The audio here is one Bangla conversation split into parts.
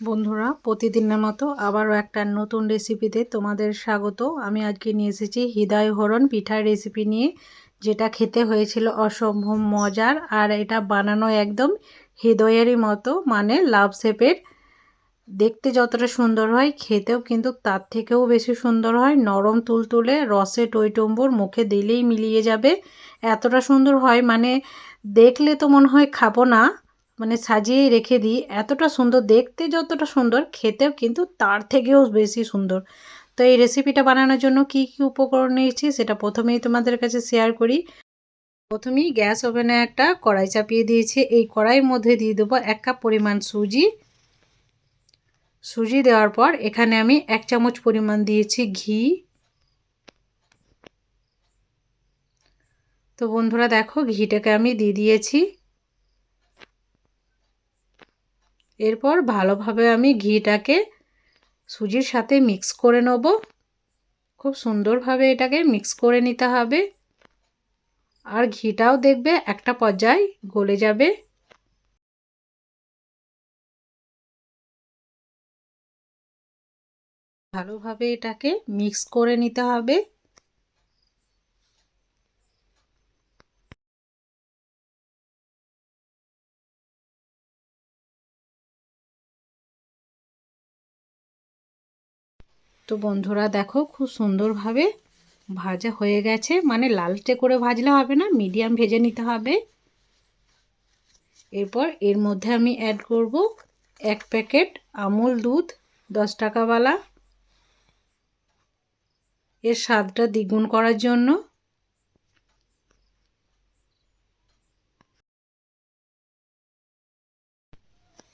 বন্ধুরা, প্রতিদিনের মতো আবারও একটা নতুন রেসিপিতে তোমাদের স্বাগত। আমি আজকে নিয়ে এসেছি হৃদয় হরণ পিঠার রেসিপি নিয়ে, যেটা খেতে হয়েছিল অসম্ভব মজার আর এটা বানানো একদম হৃদয়েরই মতো মানে লাভ শেপের। দেখতে যতটা সুন্দর হয়, খেতেও কিন্তু তার থেকেও বেশি সুন্দর হয়। নরম তুলতুলে রসে টইটম্বুর মুখে দিলেই মিলিয়ে যাবে। এতটা সুন্দর হয় মানে দেখলে তো মনে হয় খাব না মানে সাজিয়ে রেখে দিই। এতটা সুন্দর, দেখতে যতটা সুন্দর, খেতেও কিন্তু তার থেকেও বেশি সুন্দর। তো এই রেসিপিটা বানানোর জন্য কি কি উপকরণ নিয়েছি সেটা প্রথমেই তোমাদের কাছে শেয়ার করি। প্রথমেই গ্যাস ওভেনে একটা কড়াই চাপিয়ে দিয়েছি। এই কড়াইয়ের মধ্যে দিয়ে দেবো এক কাপ পরিমাণ সুজি। সুজি দেওয়ার পর এখানে আমি এক চামচ পরিমাণ দিয়েছি ঘি। তো বন্ধুরা দেখো, ঘিটাকে আমি দিয়ে দিয়েছি। এরপর ভালোভাবে আমি ঘিটাকে সুজির সাথে মিক্স করে নেব। খুব সুন্দরভাবে এটাকে মিক্স করে নিতে হবে। আর ঘিটাও দেখবে একটা পর্যায় গলে যাবে। ভালোভাবে এটাকে মিক্স করে নিতে হবে। তো বন্ধুরা দেখো খুব সুন্দরভাবে ভাজা হয়ে গেছে। মানে লালটে করে ভাজলে হবে না, মিডিয়াম ভেজে নিতে হবে। এরপর এর মধ্যে আমি অ্যাড করব এক প্যাকেট আমুল দুধ, দশ টাকাওয়ালা। এর স্বাদটা দ্বিগুণ করার জন্য।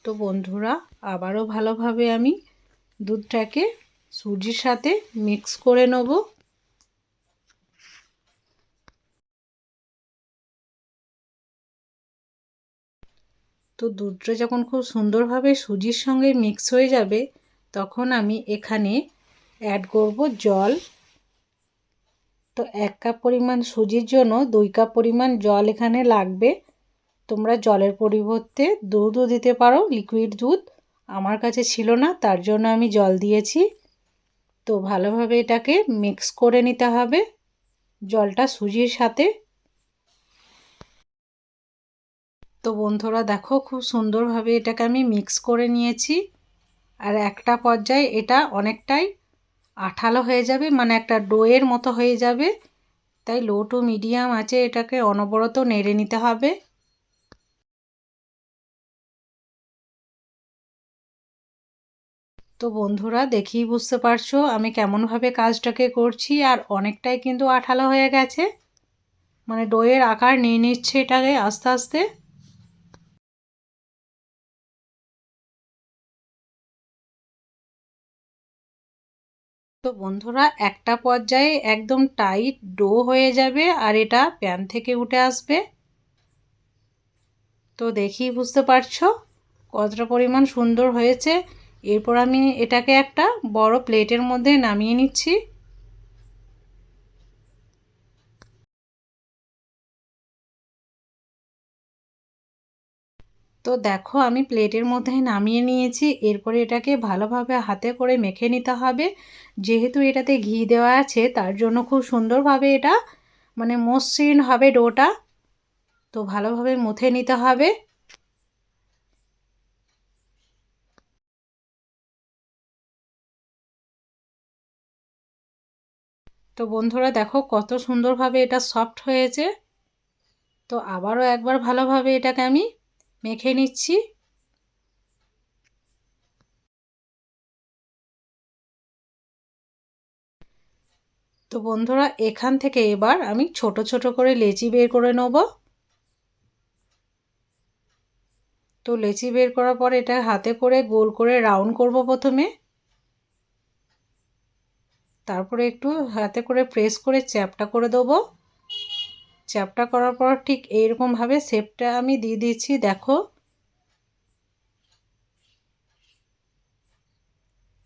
তো বন্ধুরা আবারও ভালোভাবে আমি দুধটাকে সুজির সাথে মিক্স করে নেব। তো দুধটা যখন খুব সুন্দরভাবে সুজির সঙ্গে মিক্স হয়ে যাবে, তখন আমি এখানে অ্যাড করব জল। তো এক কাপ পরিমাণ সুজির জন্য দুই কাপ পরিমাণ জল এখানে লাগবে। তোমরা জলের পরিবর্তে দুধও দিতে পারো লিকুইড দুধ। আমার কাছে ছিল না, তার জন্য আমি জল দিয়েছি। তো ভালোভাবে এটাকে মিক্স করে নিতে হবে জলটা সুজির সাথে। তো বন্ধুরা দেখো খুব সুন্দরভাবে এটাকে আমি মিক্স করে নিয়েছি। আর একটা পর্যায়ে এটা অনেকটাই আঠালো হয়ে যাবে মানে একটা ডোয়ের মতো হয়ে যাবে। তাই লো টু মিডিয়াম আছে এটাকে অনবরত নেড়ে নিতে হবে। তো বন্ধুরা দেখেই বুঝতে পারছ আমি কেমনভাবে কাজটাকে করছি আর অনেকটাই কিন্তু আঠালো হয়ে গেছে। মানে ডোয়ের আকার নিয়ে নিচ্ছে এটাকে আস্তে আস্তে। তো বন্ধুরা একটা পর্যায়ে একদম টাইট ডো হয়ে যাবে আর এটা প্যান থেকে উঠে আসবে। তো দেখি বুঝতে পারছ কতটা পরিমাণ সুন্দর হয়েছে। এরপর আমি এটাকে একটা বড় প্লেটের মধ্যে নামিয়ে নিচ্ছি। তো দেখো, আমি প্লেটের মধ্যে নামিয়ে নিয়েছি। এরপরে এটাকে ভালোভাবে হাতে করে মেখে নিতে হবে। যেহেতু এটাতে ঘি দেওয়া আছে, তার জন্য খুব সুন্দরভাবে এটা মানে মসৃণ হবে ডোটা। তো ভালোভাবে মুথে নিতে হবে। তো বন্ধুরা দেখো কত সুন্দরভাবে এটা সফট হয়েছে। তো আবারও একবার ভালোভাবে এটাকে আমি মেখে নিচ্ছি। তো বন্ধুরা এখান থেকে এবার আমি ছোট ছোট করে লেচি বের করে নেব। তো লেচি বের করার পর এটা হাতে করে গোল করে রাউন্ড করব প্রথমে। তারপরে একটু হাতে করে প্রেস করে চ্যাপটা করে দেবো। চ্যাপটা করার পর ঠিক এইরকমভাবে শেপটা আমি দিয়ে দিচ্ছি দেখো।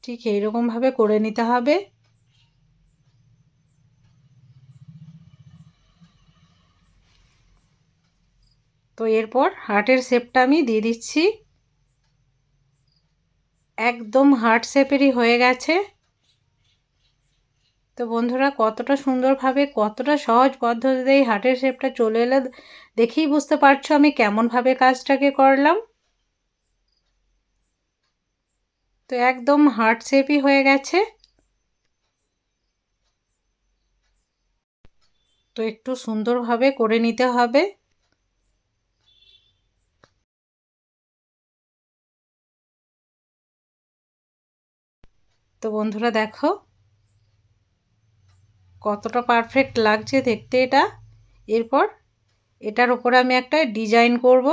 ঠিক এইরকমভাবে করে নিতে হবে। তো এরপর হার্টের শেপটা আমি দিয়ে দিচ্ছি। একদম হার্ট শেপেরই হয়ে গেছে। তো বন্ধুরা কতটা সুন্দরভাবে, কতটা সহজ পদ্ধতিতে এই হার্টের শেপটা চলে এলে দেখেই বুঝতে পারছ আমি কেমনভাবে কাজটাকে করলাম। তো একদম হার্ট শেপই হয়ে গেছে। তো একটু সুন্দরভাবে করে নিতে হবে। তো বন্ধুরা দেখো কতটা পারফেক্ট লাগছে দেখতে এটা। এরপর এটার উপরে আমি একটা ডিজাইন করব।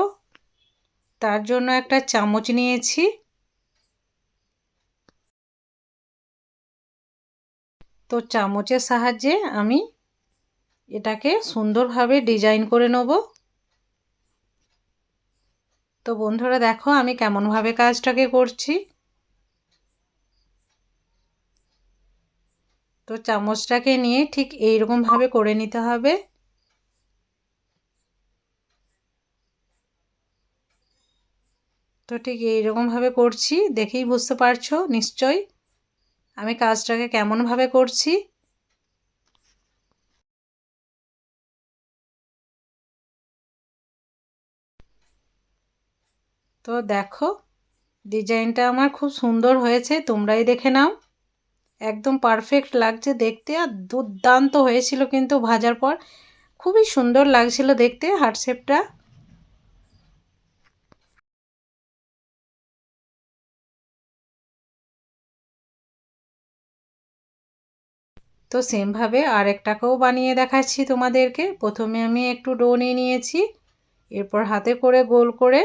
তার জন্য একটা চামচ নিয়েছি। তো চামচের সাহায্যে আমি এটাকে সুন্দরভাবে ডিজাইন করে নেব। তো বন্ধুরা দেখো আমি কেমনভাবে কাজটাকে করছি। তো চামচটাকে নিয়ে ঠিক এইরকমভাবে করে নিতে হবে। তো ঠিক এইরকমভাবে করছি, দেখেই বুঝতে পারছ নিশ্চয় আমি কাজটাকে কেমনভাবে করছি। তো দেখো, ডিজাইনটা আমার খুব সুন্দর হয়েছে, তোমরাই দেখে নাও। একদম পারফেক্ট লাগছে দেখতে আর দুর্দান্ত হয়েছিল কিন্তু ভাজার পর। খুবই সুন্দর লাগছিল দেখতে হার্ট শেপটা তো সেমভাবে আরেকটাকেও বানিয়ে দেখাচ্ছি তোমাদেরকে। প্রথমে আমি একটু ডো নিয়ে নিয়েছি, এরপর হাতে করে গোল করে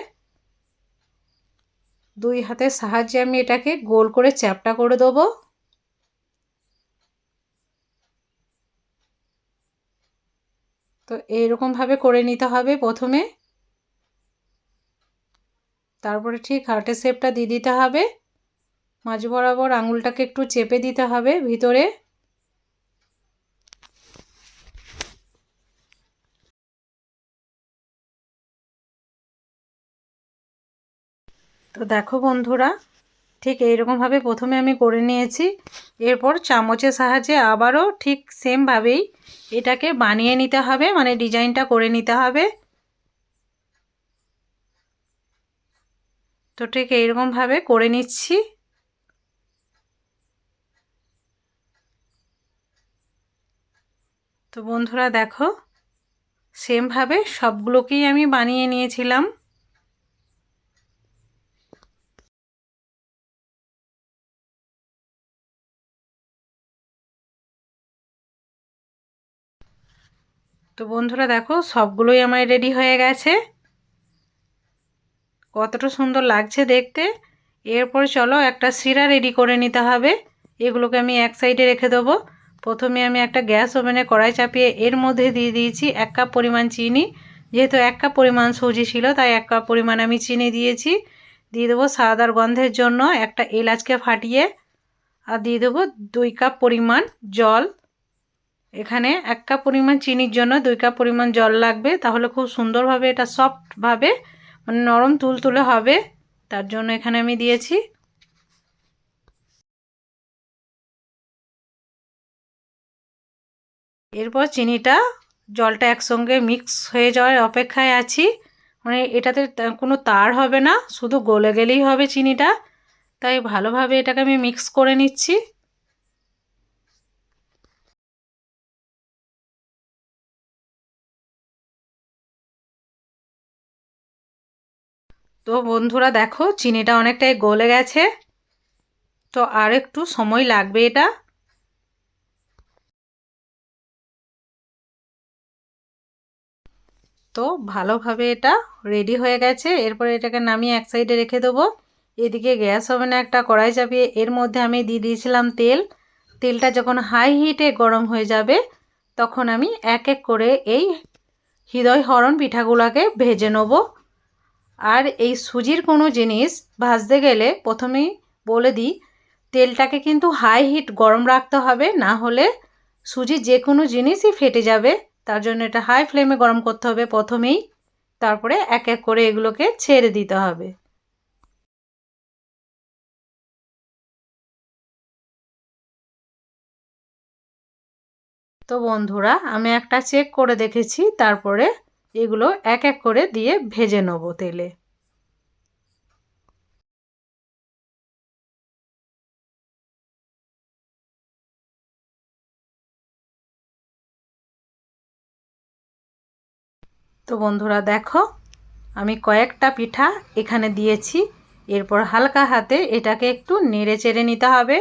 দুই হাতের সাহায্যে আমি এটাকে গোল করে চ্যাপটা করে দেবো। তো এইরকমভাবে করে নিতে হবে প্রথমে। তারপরে ঠিক হার্টের শেপটা দিয়ে দিতে হবে। মাঝ বরাবর আঙুলটাকে একটু চেপে দিতে হবে ভিতরে। তো দেখো বন্ধুরা ঠিক এইরকমভাবে প্রথমে আমি করে নিয়েছি। এরপর চামচের সাহায্যে আবারও ঠিক সেমভাবেই এটাকে বানিয়ে নিতে হবে মানে ডিজাইনটা করে নিতে হবে। তো ঠিক এইরকমভাবে করে নিচ্ছি। তো বন্ধুরা দেখো, সেমভাবে সবগুলোকেই আমি বানিয়ে নিয়েছিলাম। তো বন্ধুরা দেখো, সবগুলোই আমার রেডি হয়ে গেছে। কতটা সুন্দর লাগছে দেখতে। এরপর চলো একটা সিরা রেডি করে নিতে হবে। এগুলোকে আমি এক সাইডে রেখে দেবো। প্রথমে আমি একটা গ্যাস ওভেনে কড়াই চাপিয়ে এর মধ্যে দিয়ে দিয়েছি এক কাপ পরিমাণ চিনি। যেহেতু এক কাপ পরিমাণ সুজি ছিল, তাই এক কাপ পরিমাণ আমি চিনি দিয়েছি। দিয়ে দেবো সাদার গন্ধের জন্য একটা এলাচকে ফাটিয়ে, আর দিয়ে দেবো দুই কাপ পরিমাণ জল। এখানে এক কাপ পরিমাণ চিনির জন্য দুই কাপ পরিমাণ জল লাগবে। তাহলে খুব সুন্দরভাবে এটা সফটভাবে মানে নরম তুলতুলে হবে। তার জন্য এখানে আমি দিয়েছি এরপর চিনিটা জলটা একসঙ্গে মিক্স হয়ে যাওয়ার অপেক্ষায় আছি। মানে এটাতে কোনো তার হবে না, শুধু গলে গেলেই হবে চিনিটা। তাই ভালোভাবে এটাকে আমি মিক্স করে নিচ্ছি। তো বন্ধুরা দেখো, চিনিটা অনেকটাই গলে গেছে। তো আর একটু সময় লাগবে এটা। তো ভালোভাবে এটা রেডি হয়ে গেছে। এরপরে এটাকে নামিয়ে এক সাইডে রেখে দেবো। এদিকে গ্যাস ওভেনে একটা কড়াই চাপিয়ে এর মধ্যে আমি দিয়ে দিয়েছিলাম তেল। তেলটা যখন হাই হিটে গরম হয়ে যাবে, তখন আমি এক এক করে এই হৃদয় হরণ পিঠাগুলোকে ভেজে নেব। আর এই সুজির কোনো জিনিস ভাজতে গেলে প্রথমেই বলে দিই, তেলটাকে কিন্তু হাই হিট গরম রাখতে হবে, না হলে সুজি যে কোনো জিনিসই ফেটে যাবে। তার জন্য এটা হাই ফ্লেমে গরম করতে হবে প্রথমেই। তারপরে এক এক করে এগুলোকে ছেড়ে দিতে হবে। তো বন্ধুরা, আমি একটা চেক করে দেখেছি, তারপরে এগুলো এক এক করে দিয়ে ভেজে নেব তেলে। তো বন্ধুরা দেখো, আমি কয়েকটা পিঠা এখানে দিয়েছি। এরপর হালকা হাতে এটাকে একটু নেড়ে চেড়ে নিতে হবে।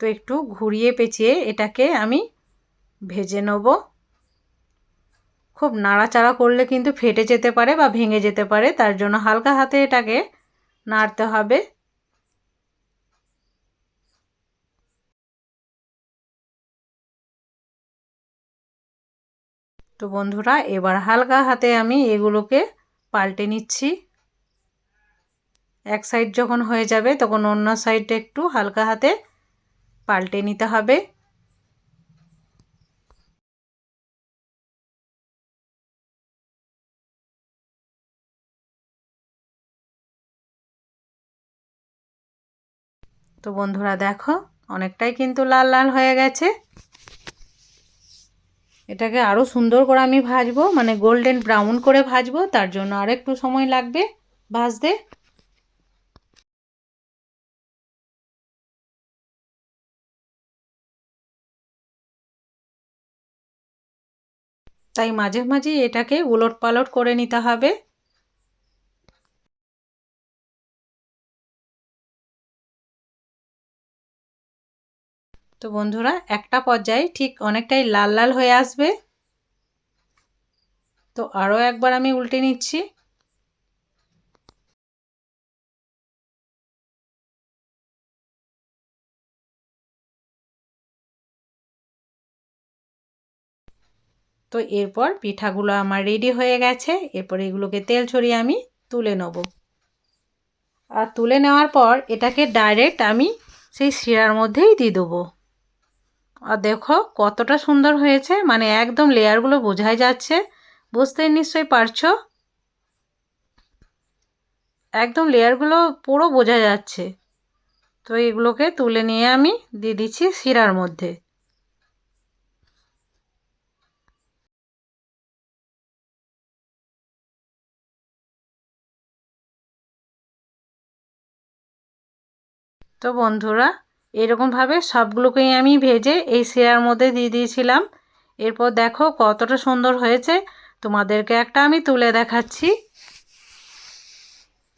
তো একটু ঘুরিয়ে পেঁচিয়ে এটাকে আমি ভেজে নেব। খুব নাড়াচাড়া করলে কিন্তু ফেটে যেতে পারে বা ভেঙে যেতে পারে, তার জন্য হালকা হাতে এটাকে নাড়তে হবে। তো বন্ধুরা, এবার হালকা হাতে আমি এগুলোকে পাল্টে নিচ্ছি। এক সাইড যখন হয়ে যাবে, তখন অন্য সাইডটা একটু হালকা হাতে পাল্টে নিতে হবে। তো বন্ধুরা দেখো, অনেকটাই কিন্তু লাল লাল হয়ে গেছে। এটাকে আরও সুন্দর করে আমি ভাজবো মানে গোল্ডেন ব্রাউন করে ভাজবো, তার জন্য আর একটু সময় লাগবে ভাজতে। তাই মাঝে মাঝে এটাকে উলট পালট করে নিতে হবে। তো বন্ধুরা, একটা পর্যায়ে ঠিক অনেকটাই লাল লাল হয়ে আসবে। তো আরও একবার আমি উল্টে নিচ্ছি। তো এরপর পিঠাগুলো আমার রেডি হয়ে গেছে। এরপর এগুলোকে তেল ছড়িয়ে আমি তুলে নেব। আর তুলে নেওয়ার পর এটাকে ডাইরেক্ট আমি সেই শিরার মধ্যেই দিয়ে দেবো। আর দেখো কতটা সুন্দর হয়েছে মানে একদম লেয়ারগুলো বোঝাই যাচ্ছে। বুঝতেই নিশ্চয়ই পারছ? একদম লেয়ারগুলো পুরো বোঝা যাচ্ছে। তো এগুলোকে তুলে নিয়ে আমি দিয়ে দিচ্ছি শিরার মধ্যে। তো বন্ধুরা, এরকমভাবে সবগুলোকেই আমি ভেজে এই শিরার মধ্যে দিয়ে দিয়েছিলাম। এরপর দেখো কতটা সুন্দর হয়েছে। তোমাদেরকে একটা আমি তুলে দেখাচ্ছি।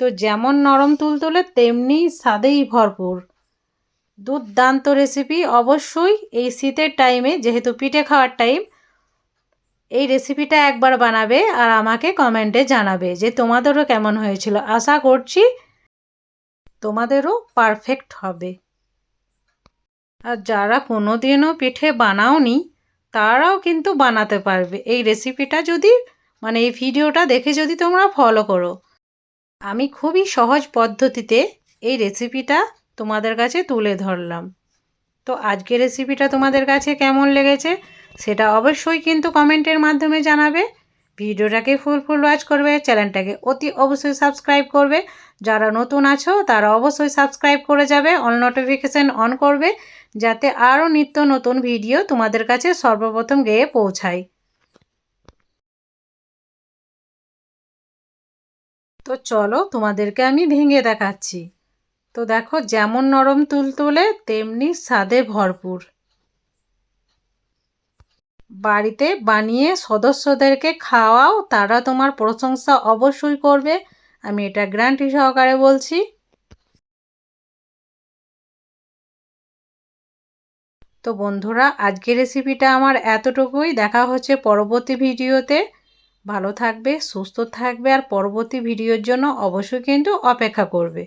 তো যেমন নরম তুলতুলে তেমনি স্বাদেই ভরপুর। দুর্দান্ত রেসিপি অবশ্যই এই শীতের টাইমে, যেহেতু পিঠে খাওয়ার টাইম, এই রেসিপিটা একবার বানাবে আর আমাকে কমেন্টে জানাবে যে তোমাদেরও কেমন হয়েছিল। আশা করছি তোমাদেরও পারফেক্ট হবে। আর যারা কোনো দিনও পিঠে বানাওনি, তারাও কিন্তু বানাতে পারবে। এই রেসিপিটা যদি মানে এই ভিডিওটা দেখে যদি তোমরা ফলো করো, আমি খুবই সহজ পদ্ধতিতে এই রেসিপিটা তোমাদের কাছে তুলে ধরলাম। তো আজকের রেসিপিটা তোমাদের কাছে কেমন লেগেছে, সেটা অবশ্যই কিন্তু কমেন্টের মাধ্যমে জানাবে। ভিডিওটাকে ফুল ফুল ওয়াচ করবে চ্যানেলটাকে অতি অবশ্যই সাবস্ক্রাইব করবে। যারা নতুন আছো, তারা অবশ্যই সাবস্ক্রাইব করে যাবে অল নোটিফিকেশান অন করবে, যাতে আরও নিত্য নতুন ভিডিও তোমাদের কাছে সর্বপ্রথম গিয়ে পৌঁছায়। তো চলো, তোমাদেরকে আমি ভেঙে দেখাচ্ছি। তো দেখো, যেমন নরম তুলতুলে তেমনি স্বাদে ভরপুর। বাড়িতে বানিয়ে সদস্যদেরকে খাওয়াও, তারা তোমার প্রশংসা অবশ্যই করবে। আমি এটা গ্যারান্টি সহকারে বলছি। তো বন্ধুরা, আজকের রেসিপিটা আমার এতটুকুই। দেখা হচ্ছে পরবর্তী ভিডিওতে। ভালো থাকবে, সুস্থ থাকবে, আর পরবর্তী ভিডিওর জন্য অবশ্যই কিন্তু অপেক্ষা করবে।